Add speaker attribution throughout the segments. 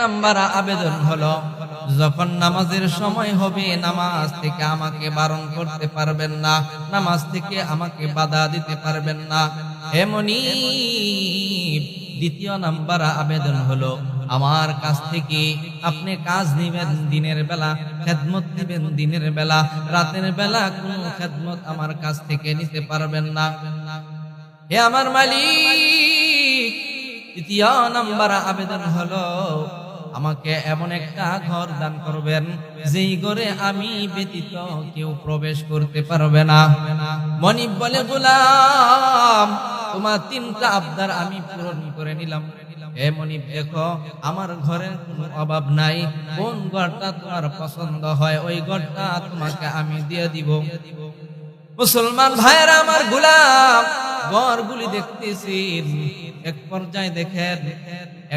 Speaker 1: Number আবেদন হলো, যখন নামাজের সময় হবে, নামাজ থেকে আমাকে বারণ করতে পারবেন না, নামাজ থেকে আমাকে বাধা দিতে পারবেন না। এমনি দ্বিতীয় নাম্বার আবেদন হলো, আমার কাছ থেকে আপনি কাজ নিবেন দিনের বেলা, খেদমত নিবেন দিনের বেলা, রাতের বেলা কোনো খেদমত আমার কাছ থেকে নিতে পারবেন না। হে আমার মালিক তৃতীয় নাম্বার আবেদন হলো আমাকে এমন একটা ঘর দান করবেন, যেই ঘরে আমি ব্যতীত কেউ প্রবেশ করতে পারবে না। মনিব বলে, গোলাম, তোমার তিনটা আবদার আমি পূরণ করে নিলাম। এ মনিব, দেখো, আমার ঘরের কোনো অভাব নাই। কোন ঘরটা তোমার পছন্দ হয়, ওই ঘরটা তোমাকে আমি দিয়ে দিব। মুসলমান ভাইয়েরা, আমার গোলাম, ঘরগুলি দেখতেছি এক পর্যায়ে দেখেন,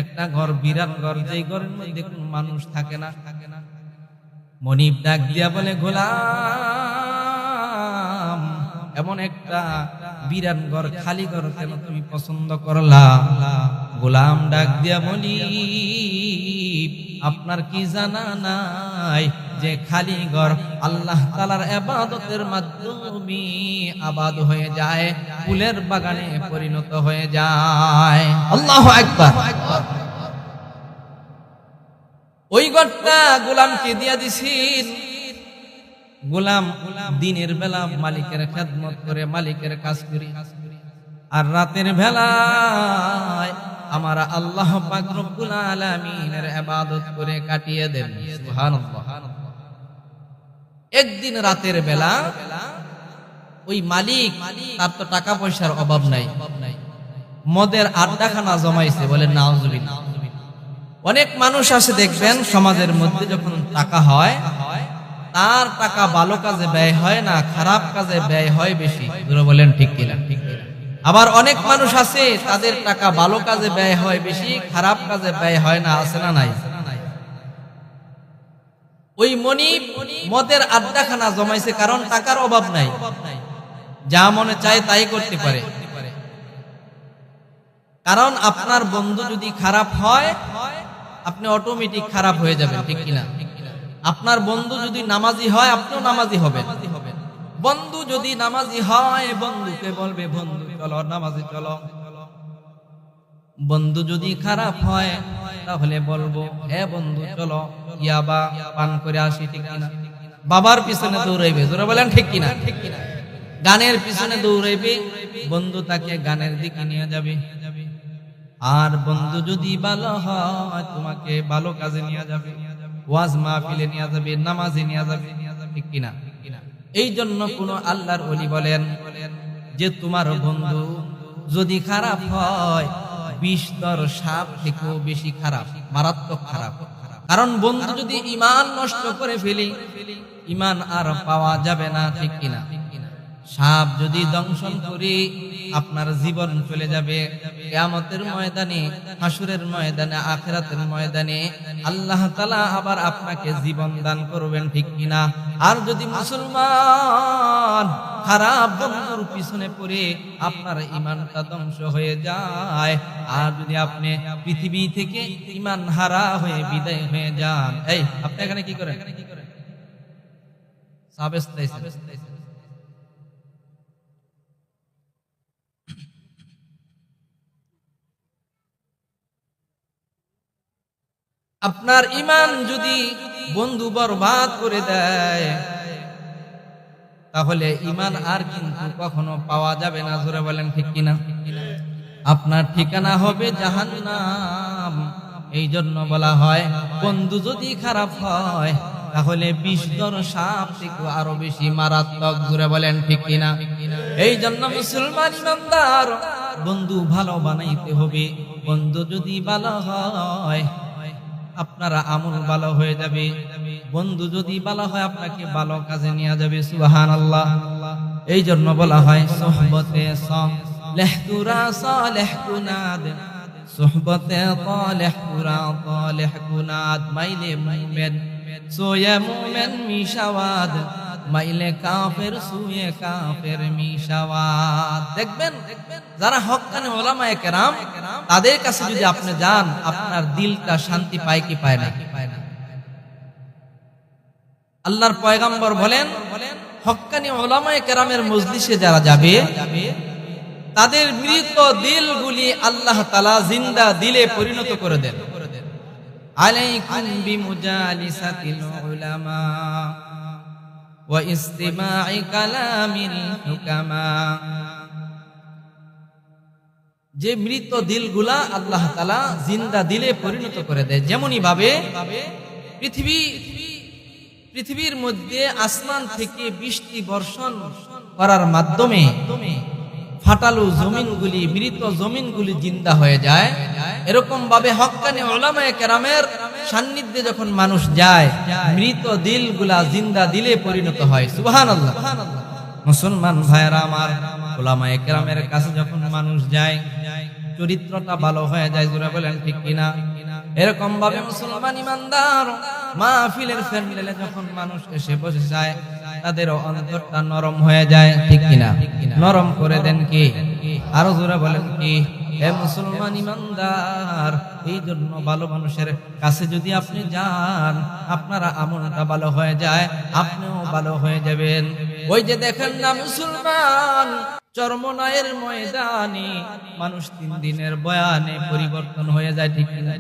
Speaker 1: একটা ঘর, বিরাট ঘর, যেই ঘরের মধ্যে কোন মানুষ থাকে না। থাকে না মনিব ডাক দিয়া বলে, গোলাম, এমন একটা বিরাট ঘর, খালি ঘর কেন তুমি পছন্দ করলা? গোলাম ডাক দিয়া বলি আপনার কি জানা নাই যে খালি ঘর আল্লাহ তালার এবাদতের মাধ্যমে আবাদ হয়ে যায়, ফুলের বাগানে পরিণত হয়ে যায়? আল্লাহ একবার ওই ঘরটা গোলামকে দিয়া দিছিন গোলাম দিনের বেলা মালিকের খেদমত করে মালিকের কাজ করি। আর রাতের বেলায় আমার আল্লাহ পাক আলামিনের ইবাদত করে কাটিয়ে দেন একদিন রাতের বেলা ওই মালিক, তার তো টাকা পয়সার অভাব নাই। মদের আড্ডাখানা জমাইছে, বলে নাউজুবিল্লাহ। অনেক মানুষ আসে দেখবেন, সমাজের মধ্যে যখন টাকা হয়, তার টাকা ভালো কাজে ব্যয় হয় না, খারাপ কাজে ব্যয় হয় বেশি। বলেন ঠিক কিনা ঠিক কিনা? আবার অনেক মানুষ আছে, তাদের টাকা ভালো কাজে ব্যয় হয় বেশি, খারাপ কাজে ব্যয় হয় না, আছে না নাই? ওই মনি মদের আড্ডাখানা জমাইছে, কারণ টাকার অভাব নাই। যা মনে চায় তাই করতে পারে। কারণ আপনার বন্ধু যদি খারাপ হয়, আপনি অটোমেটিক খারাপ হয়ে যাবেন, ঠিক কিনা? আপনার বন্ধু যদি নামাজি হয়, আপনিও নামাজি হবেন। বন্ধু যদি নামাজি হয়, বন্ধুকে বলবে, বন্ধু, চলো, নামাজি চলো। বন্ধু যদি খারাপ হয়, তাহলে বলব, হে বন্ধু, চলো, ইয়াবা, পান করে আসি, ঠিক কিনা? বাবার পিছনে দৌড়াইবে, জোরে বলেন, ঠিক কিনা? ঠিক কিনা গানের পিছনে দৌড়াইবে, বন্ধু তাকে গানের দিকে নিয়ে যাবে। আর বন্ধু যদি ভালো হয়, তোমাকে ভালো কাজে নিয়ে যাবে। ওয়াজ মাহফিলে নিয়ে যাবে, নামাজে নিয়ে যাবে, ঠিক কিনা? এই জন্য কোন আল্লাহর অলি বলেন যে তোমার বন্ধু যদি খারাপ হয়, বিষ দর সাপ থেকেও বেশি খারাপ, মারাত্মক খারাপ। কারণ বন্ধু যদি ইমান নষ্ট করে ফেলি ইমান আর পাওয়া যাবে না, ঠিক কিনা? সাপ যদি দংশন করি, আপনার জীবন চলে যাবে। কেয়ামতের ময়দানে, হাসুরের ময়দানে, আখেরাতের ময়দানে আল্লাহ তালা আবার আপনাকে জীবন দান করবেন, ঠিক কিনা? আর যদি মুসলমান খারাপ বন্ধুর পিছনে পড়ে আপনার ইমানটা ধ্বংস হয়ে যায়, আর যদি আপনি পৃথিবী থেকে ইমান হারা হয়ে বিদায় হয়ে যান, এই, আপনি এখানে কি করেন? সাবেস্তাইছেন আপনার ইমান যদি বন্ধু বরবাদ করে দেয়, তাহলে ইমান আর কিন্তু কখনো পাওয়া যাবে না। জোরে বলেন ঠিক কিনা? আপনার ঠিকানা হবে জাহান্নাম। এই জন্য বলা হয়, বন্ধু যদি খারাপ হয়, তাহলে বিষ সাপ থেকে আরও বেশি মারাত্মক। জোরে বলেন ঠিক কিনা? এই জন্য মুসলমান ইমানদার, বন্ধু ভালো বানাইতে হবে। বন্ধু যদি ভালো হয় আপনারা আমল ভালো হয়ে যাবে। বন্ধু যদি ভালো হয়, আপনাকে ভালো কাজে নিয়ে যাবে সুহান আল্লাহ এই জন্য বলা হয়, সোহবতে লেহতুরা সালেহ কুনাদ সোহবতে তালেহ কুরা তালেহ কুনাদ মাইলে মাইমেন সোয়া মুমেন মিশাওয়াদ মাইলে কাফের সুয়ে কাফের মিশাওয়াত দেখবেন, যারা হক্কানি ওলামায়ে কেরাম, তাদের কাছে যদি আপনি যান, আপনার দিলটা শান্তি পায় কি পায় না? আল্লাহর পয়গাম্বর বলেন হক্কানি ওলামায়ে কেরামের মজলিসে যারা যাবে, তাদের মৃত দিলগুলি আল্লাহ তালা জিন্দা দিলে পরিণত করে দেন। আলাইকুম বিমুজালিসাতিল উলামা। ইস্তিমা'i কালামিল হুকামা যে মৃত দিলগুলা আল্লাহ তালা জিন্দা দিলে পরিণত করে দেয় যেমনই ভাবে পৃথিবী পৃথিবীর মধ্যে আসমান থেকে বৃষ্টি বর্ষণ করার মাধ্যমে ফাটালু জমিনগুলি, মৃত জমিনগুলি জিন্দা হয়ে যায়। এরকম ভাবে হক্কানি ওলামায়ে কেরামের সান্নিধ্যে যখন মানুষ যায়, মৃত দিলগুলা জিন্দা দিলে পরিণত হয়। সুবহানাল্লাহ। মুসলমান ভাইরা আমার, ওলামায়ে কেরামের কাছে যখন মানুষ যায়, চরিত্রটা ভালো হয়ে যায়, জোরে বলেন ঠিক কিনা? এরকম ভাবে মুসলমান ইমানদার, মাহফিলের ফ্যামিলে যখন মানুষ এসে বসে যায় তাদের অন্তরটা নরম হয়ে যায়, ঠিক কিনা? নরম করে দেন কি? আরও জোরে বলেন কি? হে মুসলমান ইমানদার, এই জন্য ভালো মানুষের কাছে যদি আপনি যান, আপনারা আমলটা ভালো হয়ে যায়, আপনিও ভালো হয়ে যাবেন। ওই যে দেখেন না মুসলমান চরমনায়ের ময়দানে মানুষ তিন দিনের বয়ানে পরিবর্তন হয়ে যায়, ঠিক কিনা?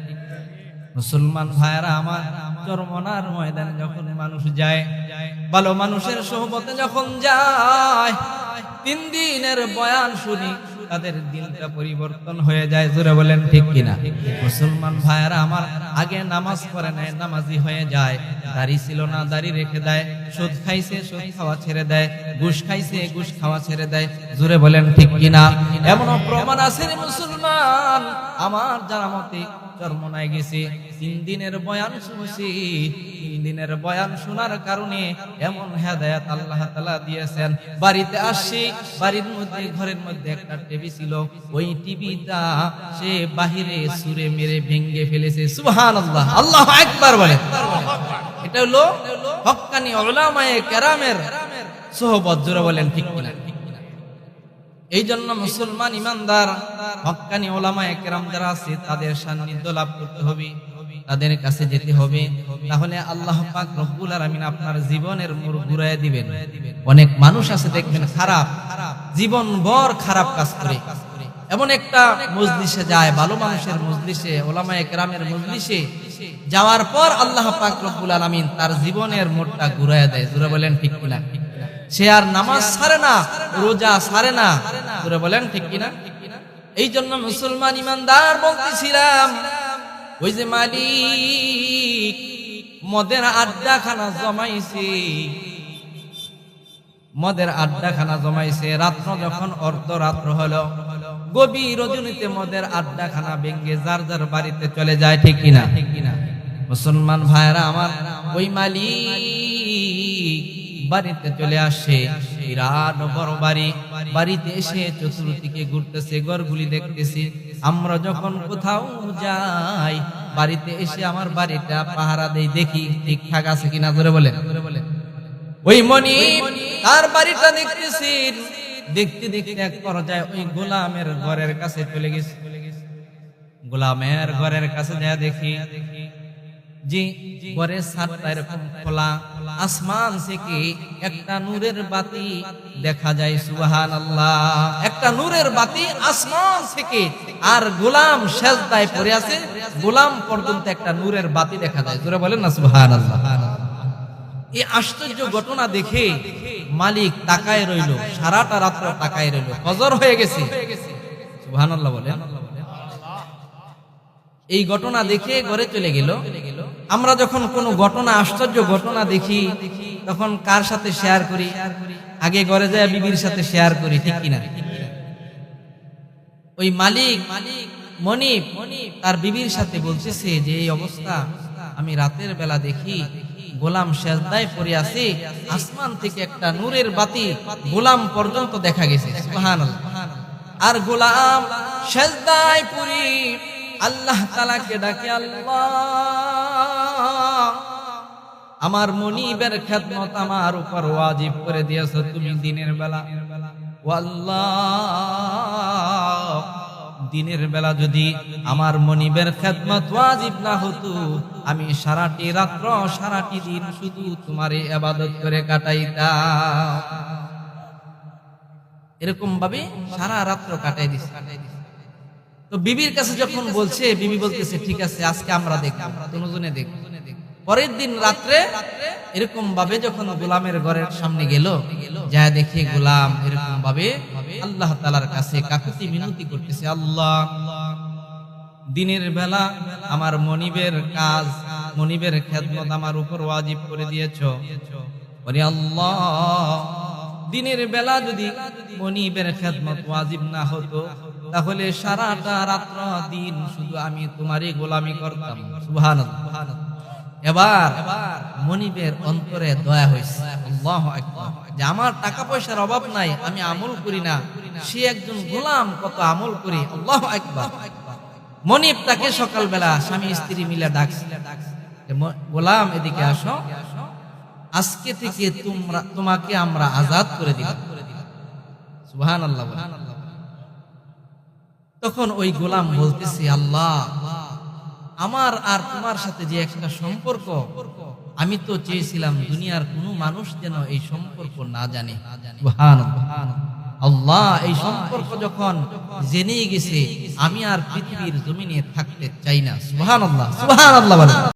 Speaker 1: মুসলমান ভাইরা আমার চরমনার ময়দানে যখন মানুষ যায়, ভালো মানুষের সোহবতে যখন যায়, তিন দিনের বয়ান শুনি তাদের দিনটা পরিবর্তন হয়ে যায়, জোরে বলেন ঠিক কিনা? মুসলমান ভাইয়েরা আমার আগে নামাজ পড়ে নেয়, নামাজি হয়ে যায়। দাড়ি ছিল না, দাড়ি রেখে দেয়, সুদ খাইছে, সুদ খাওয়া ছেড়ে দেয়, ঘুষ খাইছে, ঘুষ খাওয়া ছেড়ে দেয়, জোরে বলেন ঠিক কিনা? এমন প্রমাণ আছে মুসলমান, আমার জানা মতে চরমনায় গেছে, তিন দিনের বয়ান শুনছি দিনের বয়ান শোনার কারণে এমন হেদায়াত আল্লাহ তালা দিয়েছেন। বাড়িতে আসছি বাড়ির মধ্যে, ঘরের মধ্যে একটা টিভি ছিল। ওই টিভিটা সে বাহিরে সুরে মেরে ভেঙ্গে ফেলেছে। সুহান আল্লাহ আল্লাহ একবার বলে। এটা হলো হক্কানি ওলামায়ে কেরামের সোহবত, জোরে বলেন ঠিক কিনা। এই জন্য মুসলমান ইমানদার হক্কানি ওলামা একরাম যারা আছে, তাদের সান্নিধ্য লাভ করতে হবে। তাদের কাছে যেতে হবে, তাহলে আল্লাহ পাক রব্বুল আলামিন আপনার জীবনের মোড় ঘুরায় দিবেন। অনেক মানুষ আছে দেখবেন খারাপ জীবন ভর খারাপ কাজ করে। এমন একটা মজলিসে যায়, ভালো মানুষের মজলিসে, ওলামা একরামের মজলিসে, যাওয়ার পর আল্লাহ পাক রব্বুল আলামিন তার জীবনের মোড়টা ঘুরায় দেয়। জুড়ে বলেন ঠিক কিনা? সে আর নামাজ ছাড়ে না, রোজা ছাড়ে না। তোরা বলেন ঠিক কিনা? এই জন্য মুসলমান ইমানদার বলতেছিলাম ওই মালিক, মদের আড্ডাখানা জমাইছে। মদের আড্ডাখানা জমাইছে। রাত্র যখন অর্ধ রাত্র হলো, গভীর রজনীতে মদের আড্ডাখানা ভেঙ্গে যার যার বাড়িতে চলে যায়, ঠিক কিনা? ঠিক কিনা মুসলমান ভাইরা আমার, ওই মালিক বাড়িতে চলে আসে। বিরাট বড় বাড়ি। বাড়িতে এসে চতুর্দিকে ঘুরতেছে, ঘরগুলি দেখতেছি। আমরা যখন কোথাও যাই, বাড়িতে এসে আমার বাড়িটা পাহারা দেই, দেখি ঠিকঠাক আছে কিনা ধরে বলে ওই মনি তার বাড়িটা দেখতেছি, দেখতে দেখতে এক পর্যায়ে ওই গোলামের ঘরের কাছে চলে গেছে। গোলামের ঘরের কাছে যা দেখি জি ঘরের ছাদটা এরকম খোলা আসমান থেকে একটা নূরের বাতি দেখা যায় সুবহান আল্লাহ একটা নূরের বাতি আসমান থেকে আর গোলাম সেজদায় পড়ে আছে, গোলাম পর্যন্ত একটা নূরের বাতি দেখা যায়। বলেন না সুবহান আল্লাহ এই আশ্চর্য ঘটনা দেখে মালিক তাকায় রইল, সারাটা রাত্র তাকায় রইল, ফজর হয়ে গেছে। সুবহান আল্লাহ বলেন। এই ঘটনা দেখে ঘরে চলে গেল। আমরা যখন কোনো ঘটনা, আশ্চর্য ঘটনা দেখি, তখন কার সাথে শেয়ার করি? আগে ঘরে যায় বিবির সাথে শেয়ার করি, ঠিক কিনা? ওই মালিক মনিপ তার বিবির সাথে বলতেছে যে, এই অবস্থা, আমি রাতের বেলা দেখি গোলাম সেজদায় পড়ে আছে, আসমান থেকে একটা নূরের বাতি গোলাম পর্যন্ত দেখা গেছে আর গোলাম সেজদায় পড়ি আল্লাহ তালাকে ডাকে, আল্লাহ, আমার মনিবের খেদমত আমার উপর ওয়াজিব করে দিয়েছ তুমি দিনের বেলা। আল্লাহ দিনের বেলা যদি আমার মনিবের খেদমত ওয়াজিব না হতো, আমি সারাটি রাত্র, সারাটি দিন শুধু তোমারে আবাদত করে কাটাইতাম। এরকম ভাবে সারা রাত্র কাটাই দিস কাটাই দিছে। তো বিবির কাছে যখন বলছে, বিবি বলতেছে, ঠিক আছে, আজকে আমরা দেখব, দুজনে দেখব। পরের দিন রাত্রে এরকম ভাবে যখন গোলামের ঘরের সামনে গেল যা দেখে গোলাম এরকম ভাবে আল্লাহ তালার কাছে কাকুতি মিনতি করতেছে, আল্লাহ, দিনের বেলা আমার মনিবের কাজ, মনিবের খেদমত আমার উপর ওয়াজিব করে দিয়েছ। আল্লাহ, দিনের বেলা যদি মনিবের খেদমত ওয়াজিব না হতো তাহলে সারাটা রাত্র দিন শুধু আমি তোমারই গোলামি করতাম। সুবহানাল্লাহ। এবার মনিবের অন্তরে দয়া হয়েছে যে আমার টাকা পয়সার অভাব নাই আমি আমল করি না। সে একজন গোলাম কত আমল করি। আল্লাহ একবার মনিব তাকে সকালবেলা স্বামী স্ত্রী মিলে ডাকছে। যে, ম- গোলাম এদিকে আসো। আজকে থেকে তোমরা তোমাকে আমরা আজাদ করে দিলাম। সুবহান আল্লাহ তখন ওই গোলাম বলতেছি, আল্লাহ, আমার আর তোমার সাথে যে একটা সম্পর্ক, আমি তো চেয়েছিলাম দুনিয়ার কোনো মানুষ যেন এই সম্পর্ক না জানে। আল্লাহ, এই সম্পর্ক যখন জেনে গেছে, আমি আর পৃথিবীর জমিনে থাকতে চাই না। সুহান সুবহানাল্লাহ সুবহানাল্লাহ বলেন